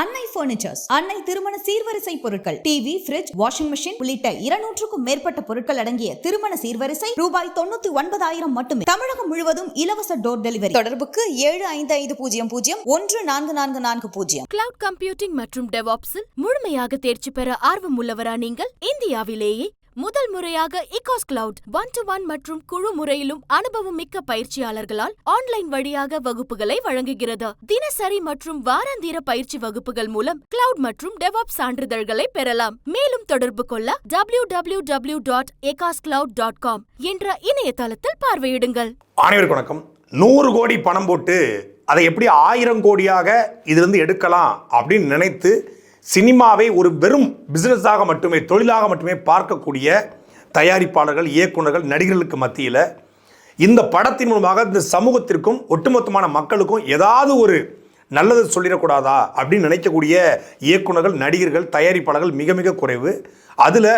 அன்னை பர்னிச்சர்ஸ் அன்னை திருமண சீர்வரிசை பொருட்கள். டிவி ஃபிரிட்ஜ் வாஷிங் மிஷின் உள்ளிட்ட இருநூற்றுக்கும் மேற்பட்ட பொருட்கள் அடங்கிய திருமண சீர்வரிசை ரூபாய் தொண்ணூத்தி ஒன்பதாயிரம் மட்டுமே. தமிழகம் முழுவதும் இலவச டோர் டெலிவரி தொடர்புக்கு ஏழு ஐந்து ஐந்து பூஜ்ஜியம் பூஜ்ஜியம் ஒன்று நான்கு நான்கு நான்கு பூஜ்ஜியம். கிளவுட் கம்ப்யூட்டிங் மற்றும் டெவாப்ஸில் முழுமையாக தேர்ச்சி பெற ஆர்வம் உள்ளவரா நீங்கள்? இந்தியாவிலேயே முதல் முறையாக இகாஸ் கிளவுட் ஒன் டு ஒன் மற்றும் குழு முறையிலும் அனுபவம் மிக்க பயிற்சியாளர்களால் ஆன்லைன் வழியாக வகுப்புகளை வழங்குகிறது. தினசரி மற்றும் வாராந்திர பயிற்சி வகுப்புகள் மூலம் கிளவுட் மற்றும் டெவாப் சான்றிதழ்களை பெறலாம். மேலும் தொடர்பு கொள்ள W W W dot எகாஸ் cloud dot com என்ற இணையதளத்தில் பார்வையிடுங்கள். அனைவருக்கும் வணக்கம். நூறு கோடி பணம் போட்டு அதை எப்படி ஆயிரம் கோடியாக இதிலிருந்து எடுக்கலாம் அப்படின்னு நினைத்து சினிமாவை ஒரு வெறும் பிஸ்னஸாக மட்டுமே தொழிலாக மட்டுமே பார்க்கக்கூடிய தயாரிப்பாளர்கள் இயக்குனர்கள் நடிகர்களுக்கு மத்தியில் இந்த படத்தின் மூலமாக இந்த சமூகத்திற்கும் ஒட்டுமொத்தமான மக்களுக்கும் ஏதாவது ஒரு நல்லது சொல்லிடக்கூடாதா அப்படின்னு நினைக்கக்கூடிய இயக்குனர்கள் நடிகர்கள் தயாரிப்பாளர்கள் மிக மிக குறைவு. அதில்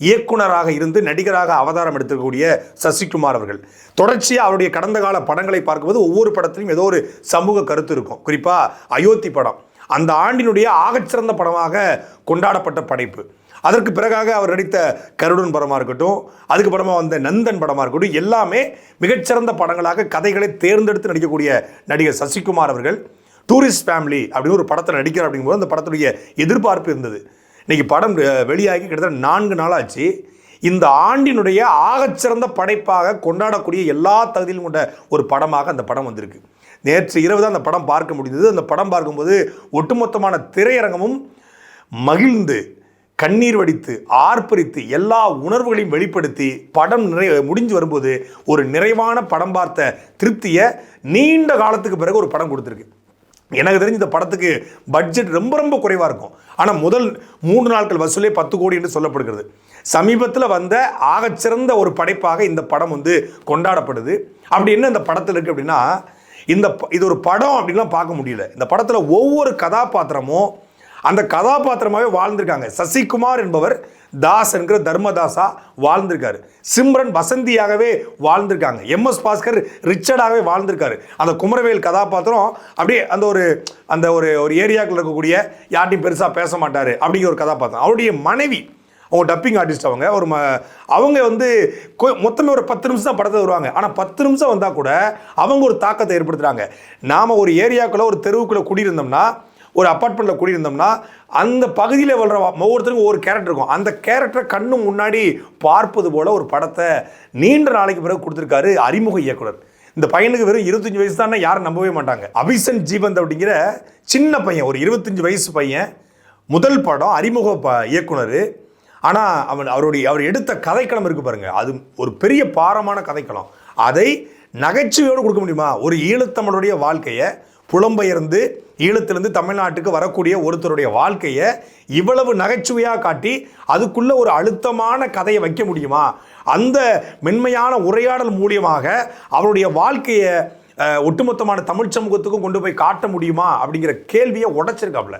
இயக்குனராக இருந்து நடிகராக அவதாரம் எடுத்திருக்கக்கூடிய சசிகுமார் அவர்கள். தொடர்ச்சியாக அவருடைய கடந்த கால படங்களை பார்க்கும்போது ஒவ்வொரு படத்திலும் ஏதோ ஒரு சமூக கருத்து இருக்கும். குறிப்பாக அயோத்தி படம். அந்த ஆண்டினுடைய ஆகச்சிறந்த படமாக கொண்டாடப்பட்ட படைப்பு. அதற்கு பிறகாக அவர் நடித்த கருடன் படமாக இருக்கட்டும் அதுக்கு படமாக வந்த நந்தன் படமாக இருக்கட்டும் எல்லாமே மிகச்சிறந்த படங்களாக கதைகளை தேர்ந்தெடுத்து நடிக்கக்கூடிய நடிகர் சசிகுமார் அவர்கள் டூரிஸ்ட் ஃபேமிலி அப்படின்னு ஒரு படத்தில் நடிக்கிறார் அப்படிங்கும்போது அந்த படத்துடைய எதிர்பார்ப்பு இருந்தது. இன்றைக்கி படம் வெளியாகி கிட்டத்தட்ட நான்கு நாளாச்சு இந்த ஆண்டினுடைய ஆகச்சிறந்த படைப்பாக கொண்டாடக்கூடிய எல்லா தகுதியிலும் கொண்ட ஒரு படமாக அந்த படம் வந்திருக்கு. நேற்று இரவு தான் அந்த படம் பார்க்க முடிந்தது. அந்த படம் பார்க்கும்போது ஒட்டுமொத்தமான திரையரங்கமும் மகிழ்ந்து கண்ணீர் வடித்து ஆர்ப்பரித்து எல்லா உணர்வுகளையும் வெளிப்படுத்தி படம் நிறை முடிஞ்சு வரும்போது ஒரு நிறைவான படம் பார்த்த திருப்தியை நீண்ட காலத்துக்கு பிறகு ஒரு படம் கொடுத்துருக்கு. எனக்கு தெரிஞ்சு இந்த படத்துக்கு பட்ஜெட் ரொம்ப ரொம்ப குறைவாக இருக்கும். ஆனால் முதல் மூன்று நாட்கள் வசூலே பத்து கோடி என்று சொல்லப்படுகிறது. சமீபத்தில் வந்த ஆகச்சிறந்த ஒரு படைப்பாக இந்த படம் வந்து கொண்டாடப்படுது. அப்படி என்ன இந்த படத்தில் இருக்குது அப்படின்னா இந்த ப- இது ஒரு படம் அப்படின்லாம் பார்க்க முடியல. இந்த படத்தில் ஒவ்வொரு கதாபாத்திரமும் அந்த கதாபாத்திரமாகவே வாழ்ந்திருக்காங்க. சசிகுமார் என்பவர் தாஸ் என்கிற தர்மதாசா வாழ்ந்திருக்காரு. சிம்ரன் வசந்தியாகவே வாழ்ந்திருக்காங்க. எம்எஸ் பாஸ்கர் ரிச்சர்டாகவே வாழ்ந்திருக்காரு. அந்த குமரவேல் கதாபாத்திரம் அப்படியே அந்த ஒரு அந்த ஒரு ஒரு ஏரியாக்குள்ள இருக்கக்கூடிய யார்ட்டையும் பெருசாக பேச மாட்டார் அப்படிங்கிற ஒரு கதாபாத்திரம். அவருடைய மனைவி அவங்க டப்பிங் ஆர்டிஸ்ட் அவங்க. ஒரு ம அவங்க வந்து கொ- மொத்தமே ஒரு பத்து நிமிஷம் தான் படத்தை வருவாங்க. ஆனால் பத்து நிமிஷம் வந்தால் கூட அவங்க ஒரு தாக்கத்தை ஏற்படுத்துகிறாங்க நாம் ஒரு ஏரியாக்குள்ளே ஒரு தெருவுக்குள்ளே குடியிருந்தோம்னா ஒரு அப்பார்ட்மெண்ட்டில் குடியிருந்தோம்னா அந்த பகுதியில் வளர ஒவ்வொருத்தருக்கும் ஒவ்வொரு கேரக்டர் இருக்கும். அந்த கேரக்டரை கண்ணு முன்னாடி பார்ப்பது போல் ஒரு படத்தை நீண்ட நாளைக்கு பிறகு கொடுத்துருக்காரு அறிமுக இயக்குனர். இந்த பையனுக்கு வெறும் இருபத்தஞ்சு வயசு தானே யாரும் நம்பவே மாட்டாங்க. அபிசன் ஜீவந்த் அப்படிங்கிற சின்ன பையன் ஒரு இருபத்தஞ்சு வயசு பையன் முதல் படம் அறிமுக ப இயக்குனர். ஆனால் அவன் அவருடைய அவர் எடுத்த கதைக்களம் இருக்கு பாருங்க. அது ஒரு பெரிய பாரமான கதைக்களம். அதை நகைச்சுவையோடு கொடுக்க முடியுமா? ஒரு ஈழத்தமிழுடைய வாழ்க்கையை புலம்பெயர்ந்து ஈழத்திலிருந்து தமிழ்நாட்டுக்கு வரக்கூடிய ஒருத்தருடைய வாழ்க்கையை இவ்வளவு நகைச்சுவையாக காட்டி அதுக்குள்ளே ஒரு அழுத்தமான கதையை வைக்க முடியுமா? அந்த மென்மையான உரையாடல் மூலியமாக அவருடைய வாழ்க்கையை ஒட்டுமொத்தமான தமிழ் சமூகத்துக்கும் கொண்டு போய் காட்ட முடியுமா? அப்படிங்கிற கேள்வியை உடைச்சிருக்காப்புல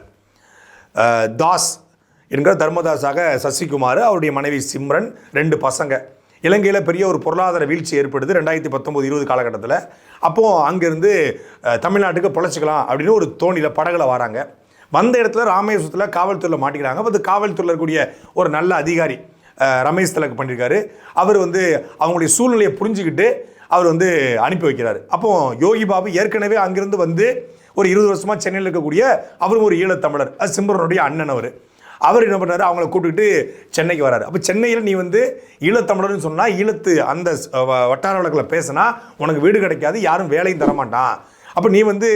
தாஸ் என்கிற தர்மதாஸாக சசிகுமார் அவருடைய மனைவி சிம்ரன் ரெண்டு பசங்க. இலங்கையில் பெரிய ஒரு பொருளாதார வீழ்ச்சி ஏற்படுது ரெண்டாயிரத்தி பத்தொம்போது இருபது காலகட்டத்தில். அப்போது அங்கேருந்து தமிழ்நாட்டுக்கு பொழைச்சிக்கலாம் அப்படின்னு ஒரு தோணியில் படகுல வராங்க. வந்த இடத்துல ராமேஸ்வரத்தில் காவல்துறையில் மாட்டிக்கிறாங்க. அப்போ அது காவல்துறையில் இருக்கக்கூடிய ஒரு நல்ல அதிகாரி ரமேஷ் தலக்கு பண்ணியிருக்காரு அவர் வந்து அவங்களுடைய சூழ்நிலையை புரிஞ்சுக்கிட்டு அவர் வந்து அனுப்பி வைக்கிறார். அப்போ யோகி பாபு ஏற்கனவே அங்கிருந்து வந்து ஒரு இருபது வருஷமாக சென்னையில் இருக்கக்கூடிய அவரும் ஒரு ஈழத்தமிழர் அது சிம்ரனுடைய அண்ணன் அவர். அவர் என்ன பண்ணுறாரு அவங்கள கூப்பிட்டுக்கிட்டு சென்னைக்கு வராரு. அப்போ சென்னையில் நீ வந்து ஈழத்தமிழர்னு சொன்னால் ஈழத்து அந்த வட்டார வழக்கில் பேசினா உனக்கு வீடு கிடைக்காது யாரும் வேலையும் தரமாட்டான். அப்போ நீ வந்து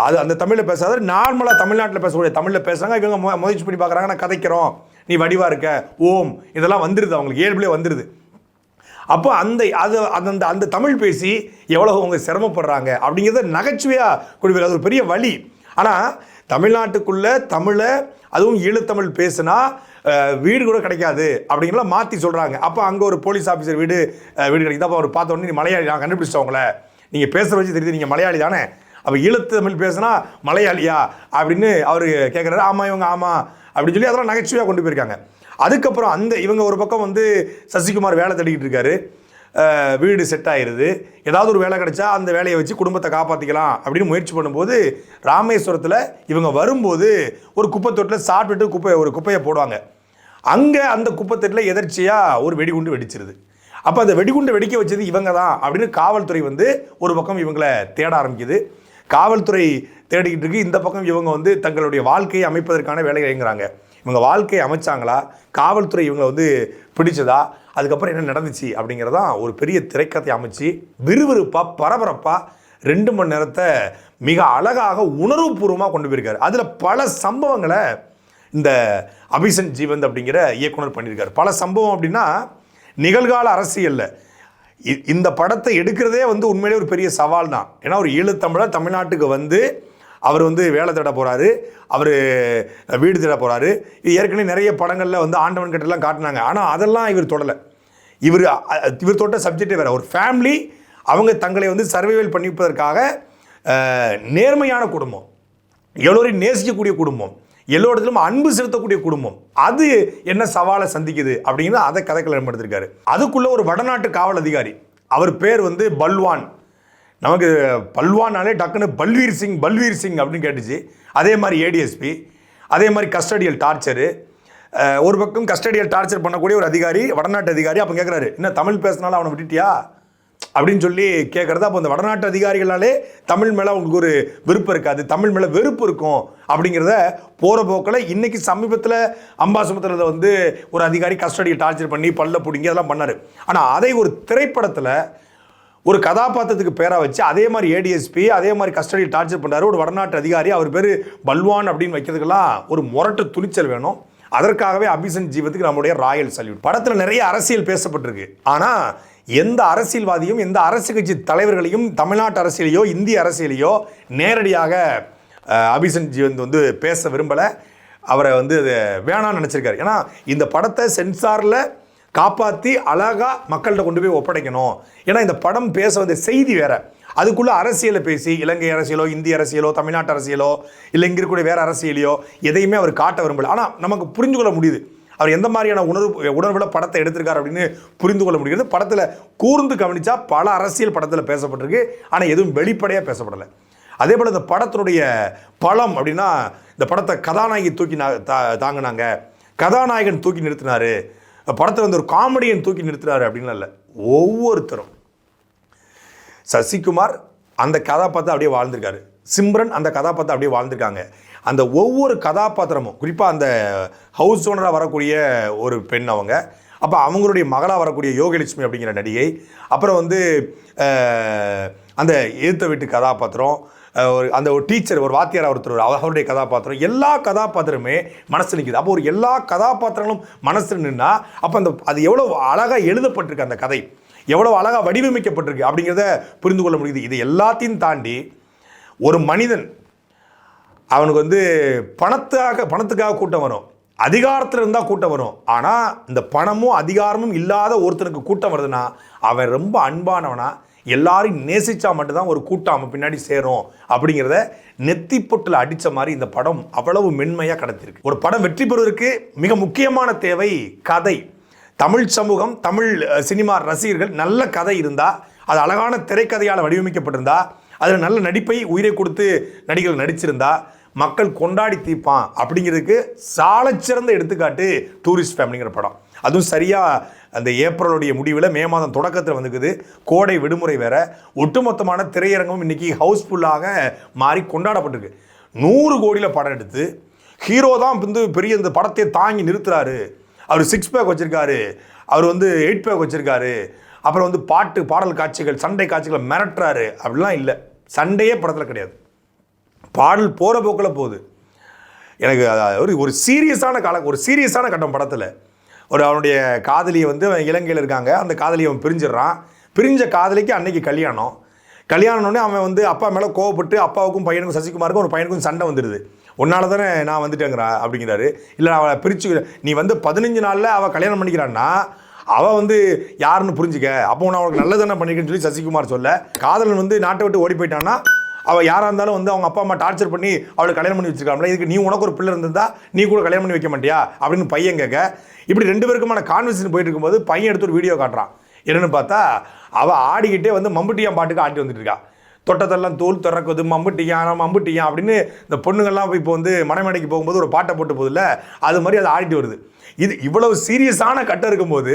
அது அந்த தமிழில் பேசாத நார்மலாக தமிழ்நாட்டில் பேசக்கூடிய தமிழில் பேசுகிறாங்க இவங்க மு- முயற்சி பண்ணி பார்க்குறாங்க நான் கதைக்கிறோம் நீ வடிவாக இருக்க ஓம் இதெல்லாம் வந்துடுது அவங்களுக்கு இயல்புலேயே வந்துடுது அப்போ அந்த அது அந்த அந்த தமிழ் பேசி எவ்வளோ அவங்க சிரமப்படுறாங்க அப்படிங்கிறத நகைச்சுவையாக கொடுப்பீங்க அது ஒரு பெரிய வழி. ஆனால் தமிழ்நாட்டுக்குள்ள தமிழை அதுவும் ஈழத்தமிழ் பேசுனா வீடு கூட கிடைக்காது அப்படிங்கிறலாம் மாற்றி சொல்கிறாங்க அப்போ அங்கே ஒரு போலீஸ் ஆஃபீஸர் வீடு வீடு கிடைக்குது. அப்போ அவர் பார்த்த உடனே நீ மலையாளி நான் கண்டுபிடிச்சிட்டேன் நீங்கள் பேசுகிற வச்சு தெரியுது நீங்கள் மலையாளி தானே. அப்போ ஈழத்தமிழ் பேசுனா மலையாளியா? அப்படின்னு அவர் கேட்குறாரு ஆமாம் இவங்க ஆமாம் அப்படின்னு சொல்லி அதெல்லாம் நகைச்சுவையாக கொண்டு போயிருக்காங்க. அதுக்கப்புறம் அந்த இவங்க ஒரு பக்கம் வந்து சசிகுமார் வேலை தேடிக்கிட்டு இருக்காரு. வீடு செட் ஆயிடுது ஏதாவது ஒரு வேலை கிடைச்சா அந்த வேலையை வச்சு குடும்பத்தை காப்பாற்றிக்கலாம் அப்படின்னு முயற்சி பண்ணும்போது ராமேஸ்வரத்தில் இவங்க வரும்போது ஒரு குப்பைத்தொட்டில் சாப்பிட்டுட்டு குப்பை ஒரு குப்பையை போடுவாங்க. அங்கே அந்த குப்பைத்தட்டில் எதர்ச்சியாக ஒரு வெடிகுண்டு வெடிச்சிருது. அப்போ அந்த வெடிகுண்டை வெடிக்க வச்சது இவங்க தான் அப்படின்னு காவல்துறை வந்து ஒரு பக்கம் இவங்களை தேட ஆரம்பிக்குது. காவல்துறை தேடிக்கிட்டு இருக்கு. இந்த பக்கம் இவங்க வந்து தங்களுடைய வாழ்க்கையை அமைப்பதற்கான வேலைகளைங்கிறாங்க இயங்குறாங்க. இவங்க வாழ்க்கையை அமைச்சாங்களா? காவல்துறை இவங்களை வந்து பிடிச்சதா? அதுக்கப்புறம் என்ன நடந்துச்சு அப்படிங்கிறதான் ஒரு பெரிய திரைக்கதை அமைச்சு விறுவிறுப்பாக பரபரப்பாக ரெண்டு மணி நேரத்தை மிக அழகாக உணர்வுபூர்வமாக கொண்டு போயிருக்காரு. அதில் பல சம்பவங்களை இந்த அபிசன் ஜீவந்த் அப்படிங்கிற இயக்குனர் பண்ணியிருக்காரு. பல சம்பவம் அப்படின்னா நிகழ்கால அரசியலில். இ- இந்த படத்தை எடுக்கிறதே வந்து உண்மையிலே ஒரு பெரிய சவால் தான் ஏன்னா ஒரு ஈழத்தமிழர் தமிழ்நாட்டுக்கு வந்து அவர் வந்து வேலை தேட போகிறாரு அவர் வீடு தேட போகிறாரு இது ஏற்கனவே நிறைய படங்களில் வந்து ஆண்டவன் கிட்டலாம் காட்டினாங்க. ஆனால் அதெல்லாம் இவர் தொடலை. இவர் இவர் தொட்ட சப்ஜெக்டே வேறு. ஒரு ஃபேமிலி அவங்க தங்களை வந்து சர்வைவல் பண்ணிப்பதற்காக நேர்மையான குடும்பம். எல்லோரையும் நேசிக்கக்கூடிய குடும்பம். எல்லோரிடத்திலும் அன்பு செலுத்தக்கூடிய குடும்பம். அது என்ன சவாலை சந்திக்குது அப்படின்னு அதை கதைக்களம் எடுத்திருக்காரு. அதுக்குள்ளே ஒரு வடநாட்டு காவல் அதிகாரி. அவர் பேர் வந்து பல்வான். நமக்கு பல்வானாலே டக்குன்னு பல்வீர் சிங் பல்வீர் சிங் அப்படின்னு கேட்டுச்சு. அதே மாதிரி ஏடிஎஸ்பி அதே மாதிரி கஸ்டடியல் டார்ச்சரு ஒரு பக்கம் கஸ்டடியல் டார்ச்சர் பண்ணக்கூடிய ஒரு அதிகாரி வடநாட்டு அதிகாரி அப்போ கேட்குறாரு என்ன தமிழ் பேசினாலும் அவனை விட்டுட்டியா? அப்படின்னு சொல்லி கேட்குறது அப்போ அந்த வடநாட்டு அதிகாரிகளாலே தமிழ் மேலே அவங்களுக்கு ஒரு விருப்பம் இருக்காது தமிழ் மேலே வெறுப்பு இருக்கும் அப்படிங்கிறத போகிற போக்கில் இன்றைக்கி சமீபத்தில் அம்பாசமுத்திரத்தில் வந்து ஒரு அதிகாரி கஸ்டடியை டார்ச்சர் பண்ணி பல்ல பிடிங்கி அதெல்லாம் பண்ணார். ஆனால் அதை ஒரு திரைப்படத்தில் ஒரு கதாபாத்திரத்துக்கு பேராக வச்சு அதே மாதிரி ஏடிஎஸ்பி அதே மாதிரி கஸ்டடி டார்ச்சர் பண்ணுறாரு ஒரு வடநாட்டு அதிகாரி அவர் பேர் பல்வான் அப்படின்னு வைக்கிறதுக்கெல்லாம் ஒரு முரட்டு துணிச்சல் வேணும். அதற்காகவே அபிசன் ஜீவத்துக்கு நம்முடைய ராயல் சல்யூட். படத்தில் நிறைய அரசியல் பேசப்பட்டிருக்கு. ஆனால் எந்த அரசியல்வாதியும் எந்த அரசு கட்சி தலைவர்களையும் தமிழ்நாட்டு அரசியலையோ இந்திய அரசியலையோ நேரடியாக அபிசன் ஜீவந்த் வந்து பேச விரும்பலை. அவரை வந்து அது வேணாம்னு நினச்சிருக்காரு. ஏன்னா இந்த படத்தை சென்சாரில் காப்பாற்றி அழகாக மக்கள்கிட்ட கொண்டு போய் ஒப்படைக்கணும். ஏன்னா இந்த படம் பேச வந்த செய்தி வேற. அதுக்குள்ளே அரசியலை பேசி இலங்கை அரசியலோ இந்திய அரசியலோ தமிழ்நாட்டு அரசியலோ இல்லை இங்கே இருக்கக்கூடிய வேறு அரசியலையோ எதையுமே அவர் காட்ட விரும்பல. ஆனால் நமக்கு புரிஞ்சு கொள்ள முடியுது. அவர் எந்த மாதிரியான உணர்வு உணர்வில் படத்தை எடுத்திருக்காரு அப்படின்னு புரிந்து கொள்ள முடிகிறது படத்தில் கூர்ந்து கவனித்தா பல அரசியல் படத்தில் பேசப்பட்டிருக்கு. ஆனால் எதுவும் வெளிப்படையாக பேசப்படலை. அதே போல் இந்த படத்தினுடைய பலம் அப்படின்னா இந்த படத்தை கதாநாயகி தூக்கி நா- தா- தாங்கினாங்க. கதாநாயகன் தூக்கி நிறுத்தினார். படத்தில் வந்து ஒரு காமெடியன் தூக்கி நிறுத்துறாரு அப்படின்லாம் இல்லை. ஒவ்வொருத்தரும். சசிகுமார் அந்த கதாபாத்திரம் அப்படியே வாழ்ந்திருக்காரு. சிம்ரன் அந்த கதாபாத்திரம் அப்படியே வாழ்ந்திருக்காங்க. அந்த ஒவ்வொரு கதாபாத்திரமும் குறிப்பாக அந்த ஹவுஸ் ஓனராக வரக்கூடிய ஒரு பெண் அவங்க அப்போ அவங்களுடைய மகளாக வரக்கூடிய யோகலட்சுமி அப்படிங்கிற நடிகை அப்புறம் வந்து அந்த எதிர்த்த வீட்டு கதாபாத்திரம் ஒரு அந்த ஒரு டீச்சர் ஒரு வாத்தியார் ஒருத்தர் அவருடைய கதாபாத்திரம். எல்லா கதாபாத்திரமே மனசு நிற்குது அப்போ ஒரு எல்லா கதாபாத்திரங்களும் மனசு நின்னா அப்போ அந்த அது எவ்வளோ அழகாக எழுதப்பட்டிருக்கு அந்த கதை. எவ்வளோ அழகாக வடிவமைக்கப்பட்டிருக்கு அப்படிங்கிறத புரிந்து கொள்ள முடியுது. இது எல்லாத்தையும் தாண்டி ஒரு மனிதன் அவனுக்கு வந்து பணத்துக்காக பணத்துக்காக கூட்டம் வரும். அதிகாரத்தில் இருந்தால் கூட்டம் வரும். ஆனால் இந்த பணமும் அதிகாரமும் இல்லாத ஒருத்தனுக்கு கூட்டம் வருதுன்னா அவன் ரொம்ப அன்பானவனா எல்லாரையும் நேசித்தா மட்டும்தான் ஒரு கூட்டம் பின்னாடி சேரும் அப்படிங்கிறத நெத்தி பொட்டில் அடித்த மாதிரி இந்த படம் அவ்வளவு மென்மையாக கடத்திருக்கு. ஒரு படம் வெற்றி பெறுவதற்கு மிக முக்கியமான தேவை கதை. தமிழ் சமூகம் தமிழ் சினிமா ரசிகர்கள் நல்ல கதை இருந்தால் அது அழகான திரைக்கதையால் வடிவமைக்கப்பட்டிருந்தா அதில் நல்ல நடிப்பை உயிரை கொடுத்து நடிகர்கள் நடிச்சிருந்தா மக்கள் கொண்டாடி தீர்ப்பான் அப்படிங்கிறதுக்கு சாலச்சிறந்த எடுத்துக்காட்டு டூரிஸ்ட் ஃபேமிலிங்கிற படம். அதுவும் சரியாக அந்த ஏப்ரலுடைய முடிவில் மே மாதம் தொடக்கத்தில் வந்துக்குது. கோடை விடுமுறை வேற. ஒட்டுமொத்தமான திரையரங்கம் இன்றைக்கி ஹவுஸ்ஃபுல்லாக மாறி கொண்டாடப்பட்டிருக்கு. நூறு கோடியில் படம் எடுத்து ஹீரோ தான் வந்து பெரிய இந்த படத்தை தாங்கி நிறுத்துறாரு. அவர் சிக்ஸ் பேக் வச்சுருக்காரு. அவர் வந்து எயிட் பேக் வச்சுருக்காரு. அப்புறம் வந்து பாட்டு பாடல் காட்சிகள் சண்டை காட்சிகளை மிரட்டுறாரு. அப்படிலாம் இல்லை. சண்டையே படத்தில் கிடையாது. பாடல் போகிற போக்கில் போகுது. எனக்கு ஒரு ஒரு சீரியஸான கால ஒரு சீரியஸான கட்டம் படத்தில். ஒரு அவனுடைய காதலியை வந்து அவன் இலங்கையில் இருக்காங்க. அந்த காதலியை அவன் பிரிஞ்சிடுறான். பிரிஞ்ச காதலிக்கு அன்னைக்கு கல்யாணம். கல்யாணம்னே அவன் வந்து அப்பா மேலே கோவப்பட்டு அப்பாவுக்கும் பையனுக்கும் சசிகுமாருக்கும் ஒரு பையனுக்கும் சண்டை வந்துடுது. உன்னால தானே நான் வந்துட்டேங்கிறா அப்படிங்கிறாரு. இல்லை அவளை பிரிச்சு நீ வந்து பதினஞ்சு நாளில் அவள் கல்யாணம் பண்ணிக்கிறான்னா அவள் வந்து யாருன்னு புரிஞ்சுக்க. அப்போ நான் அவனுக்கு நல்லதானே பண்ணிக்கன்னு சொல்லி சசிகுமார் சொல்ல. காதலன் வந்து நாட்டை விட்டு ஓடி போயிட்டான்னா அவள் யாராக இருந்தாலும் வந்து அவங்க அப்பா அம்மா டார்ச்சர் பண்ணி அவளை கல்யாணம் பண்ணி வச்சிருக்காங்களா இதுக்கு நீ உனக்கு ஒரு பிள்ளை இருந்திருந்தா நீ கூட கல்யாணம் பண்ணி வைக்க மாட்டியா? அப்படின்னு பையன் கேட்க இப்படி ரெண்டு பேருக்குமான கான்வர்சேஷன் போயிட்டு இருக்கும்போது பையன் எடுத்து ஒரு வீடியோ காட்டுறான். என்னென்னு பார்த்தா அவள் ஆடிக்கிட்டே வந்து மம்புட்டியான் பாட்டுக்கு ஆடி வந்துட்டு இருக்கா. தொட்டத்தெல்லாம் தோல் திறக்குது மம்புட்டியான் மம்புட்டியான் அப்படின்னு இந்த பொண்ணுங்கள்லாம் இப்போ வந்து மனைமடைக்கு போகும்போது ஒரு பாட்டை போட்டு போதில்ல அது மாதிரி அது ஆடிட்டு வருது. இது இவ்வளவு சீரியஸான கட்டம் இருக்கும்போது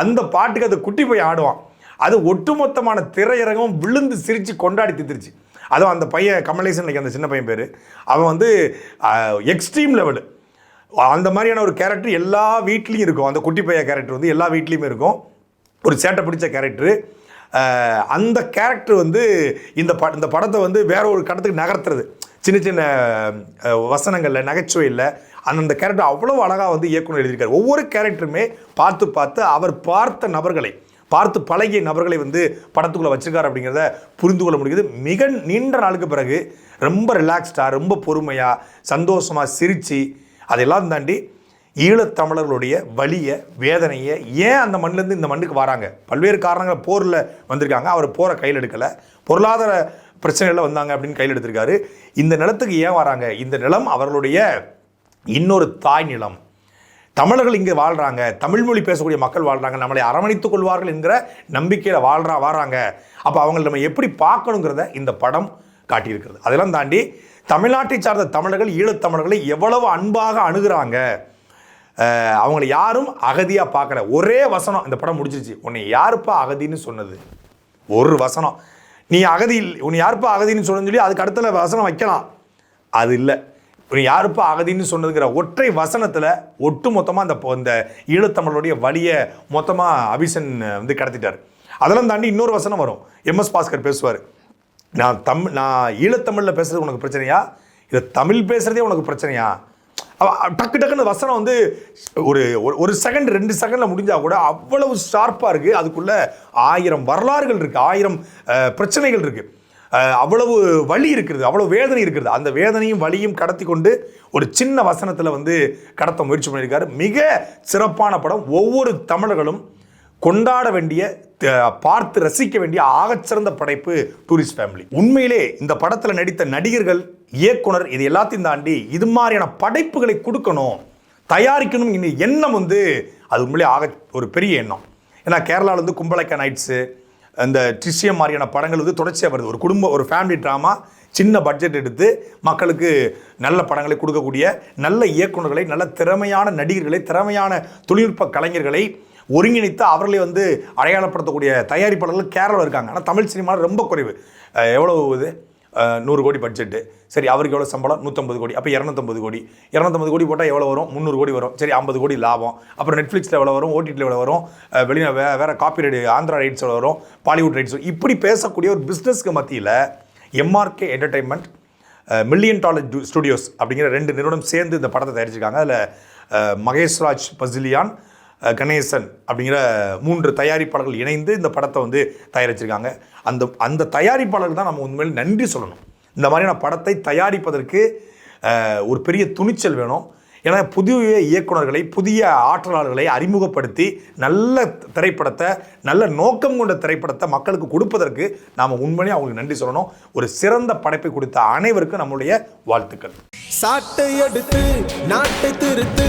அந்த பாட்டுக்கு அது குட்டி போய் ஆடுவான். அது ஒட்டுமொத்தமான திரையரங்கம் விழுந்து சிரித்து கொண்டாடி தித்திருச்சு அதுவும் அந்த பையன் கமலேசன் இன்னைக்கு அந்த சின்ன பையன் பேர். அவன் வந்து எக்ஸ்ட்ரீம் லெவலு அந்த மாதிரியான ஒரு கேரக்டர் எல்லா வீட்லேயும் இருக்கும். அந்த குட்டி பையன் கேரக்டர் வந்து எல்லா வீட்லேயுமே இருக்கும். ஒரு சேட்டை பிடிச்ச கேரக்டரு அந்த கேரக்டர் வந்து இந்த ப இந்த படத்தை வந்து வேற ஒரு கடத்துக்கு நகர்த்துறது. சின்ன சின்ன வசனங்களில் நகைச்சுவையில் அந்தந்த கேரக்டர் அவ்வளோ அழகாக வந்து இயக்குனர் எழுதியிருக்காரு. ஒவ்வொரு கேரக்டருமே பார்த்து பார்த்து அவர் பார்த்த நபர்களை பார்த்து பழகிய நபர்களை வந்து படத்துக்குள்ளே வச்சிருக்காரு அப்படிங்கிறத புரிந்து கொள்ள முடியுது. மிக நீண்ட நாளுக்கு பிறகு ரொம்ப ரிலாக்ஸ்டாக ரொம்ப பொறுமையாக சந்தோஷமாக சிரித்து அதெல்லாம் தாண்டி ஈழத்தமிழர்களுடைய வலியை வேதனையை ஏன் அந்த மண்ணிலேருந்து இந்த மண்ணுக்கு வராங்க? பல்வேறு காரணங்கள் போரில் வந்திருக்காங்க. அவர் போரை கையில் எடுக்கலை. பொருளாதார பிரச்சனைகளில் வந்தாங்க அப்படின்னு கையில் எடுத்திருக்காரு. இந்த நிலத்துக்கு ஏன் வராங்க? இந்த நிலம் அவர்களுடைய இன்னொரு தாய் நிலம். தமிழர்கள் இங்கே வாழ்கிறாங்க தமிழ் மொழி பேசக்கூடிய மக்கள் வாழ்கிறாங்க நம்மளை அரவணைத்துக் கொள்வார்கள் என்கிற நம்பிக்கையில் வாழ்றா வாராங்க. அப்போ அவங்களை நம்ம எப்படி பார்க்கணுங்கிறத இந்த படம் காட்டியிருக்கிறது. அதெல்லாம் தாண்டி தமிழ்நாட்டை சார்ந்த தமிழர்கள் ஈழத்தமிழர்களை எவ்வளவு அன்பாக அணுகிறாங்க அவங்களை அவங்கள யாரும் அகதியாக பார்க்கல. ஒரே வசனம் இந்த படம் முடிச்சிருச்சு உன்னை யாருப்பா அகதின்னு சொன்னது? ஒரு வசனம். நீ அகதி உன்னை யாருப்பா அகதின்னு சொன்னு சொல்லி அதுக்கு அடுத்த வசனம் வைக்கலாம். அது இல்லை. இவர் யாருப்பா அகதின்னு சொன்னதுங்கிற ஒற்றை வசனத்தில் ஒட்டு மொத்தமாக அந்த இந்த ஈழத்தமிழருடைய வழியை மொத்தமாக அபிசன் வந்து கடத்திட்டார். அதெல்லாம் தாண்டி இன்னொரு வசனம் வரும். எம்எஸ் பாஸ்கர் பேசுவார். நான் தமிழ் நான் ஈழத்தமிழில் பேசுறது உனக்கு பிரச்சனையா? இதை தமிழ் பேசுகிறதே உனக்கு பிரச்சனையா? டக்கு டக்குன்னு வசனம் வந்து ஒரு ஒரு- ஒரு செகண்ட் ரெண்டு செகண்டில் முடிஞ்சால் கூட அவ்வளவு ஷார்ப்பாக இருக்குது அதுக்குள்ளே ஆயிரம் வரலாறுகள் இருக்குது ஆயிரம் பிரச்சனைகள் இருக்குது அவ்வளவு வலி இருக்கிறது அவ்வளவு வேதனை இருக்கிறது அந்த வேதனையும் வலியும் கடத்தி கொண்டு ஒரு சின்ன வசனத்தில் வந்து கடத்த முயற்சி பண்ணியிருக்காரு. மிக சிறப்பான படம். ஒவ்வொரு தமிழர்களும் கொண்டாட வேண்டிய பார்த்து ரசிக்க வேண்டிய ஆகச்சிறந்த படைப்பு டூரிஸ்ட் ஃபேமிலி. உண்மையிலே இந்த படத்தில் நடித்த நடிகர்கள் இயக்குனர் இது எல்லாத்தையும் தாண்டி இது மாதிரியான படைப்புகளை கொடுக்கணும் தயாரிக்கணும் இந்த எண்ணம் வந்து அது உண்மையிலே ஆக ஒரு பெரிய எண்ணம். ஏன்னா கேரளாவிலேருந்து வந்து கும்பலக்க நைட்ஸு அந்த ட்ரிஷியம் மாதிரியான படங்கள் வந்து தொடர்ச்சியாக வருது. ஒரு குடும்ப ஒரு ஃபேமிலி ட்ராமா சின்ன பட்ஜெட் எடுத்து மக்களுக்கு நல்ல படங்களை கொடுக்கக்கூடிய நல்ல இயக்குனர்களை நல்ல திறமையான நடிகர்களை திறமையான தொழில்நுட்ப கலைஞர்களை ஒருங்கிணைத்து அவர்களை வந்து அடையாளப்படுத்தக்கூடிய தயாரிப்பாளர்கள் கேரளாவில் இருக்காங்க. ஆனால் தமிழ் சினிமாவில் ரொம்ப குறைவு. எவ்வளோ இது? நூறு கோடி பட்ஜெட்டு. சரி அவருக்கு எவ்வளோ சம்பளம்? நூற்றம்பது கோடி. அப்போ இரநூத்தம்பது கோடி. இரநூத்தம்பது கோடி போட்டால் எவ்வளோ வரும்? முந்நூறு கோடி வரும். சரி ஐம்பது கோடி லாபம். அப்புறம் நெட்ஃப்ளிக்ஸில் எவ்வளோ வரும்? ஓடிடியில் எவ்வளோ வரும்? வெளியே வே வேறு காப்பி ரைட் ஆந்திரா ரைட்ஸ் எவ்வளோ வரும்? பாலிவுட் ரைட்ஸ் இப்படி பேசக்கூடிய ஒரு பிஸ்னஸ்க்கு மத்தியில் MRK entertainment million dollar studios அப்படிங்கிற ரெண்டு நிறுவனம் சேர்ந்து இந்த படத்தை தயாரிச்சிருக்காங்க. அதில் மகேஷ்ராஜ் பசிலியான் கணேசன் அப்படிங்கிற மூன்று தயாரிப்பாளர்கள் இணைந்து இந்த படத்தை வந்து தயாரிச்சிருக்காங்க. அந்த அந்த தயாரிப்பாளர்கள் தான் நம்ம உண்மையில் நன்றி சொல்லணும். இந்த மாதிரியான படத்தை தயாரிப்பதற்கு ஒரு பெரிய துணிச்சல் வேணும். ஏன்னா புதிய இயக்குனர்களை புதிய ஆற்றலாளர்களை அறிமுகப்படுத்தி நல்ல திரைப்படத்தை நல்ல நோக்கம் கொண்ட திரைப்படத்தை மக்களுக்கு கொடுப்பதற்கு நாம் உண்மையிலே அவங்களுக்கு நன்றி சொல்லணும். ஒரு சிறந்த படைப்பை கொடுத்த அனைவருக்கும் நம்முடைய வாழ்த்துக்கள். சாட்டை எடுத்து நாட்டை திருத்து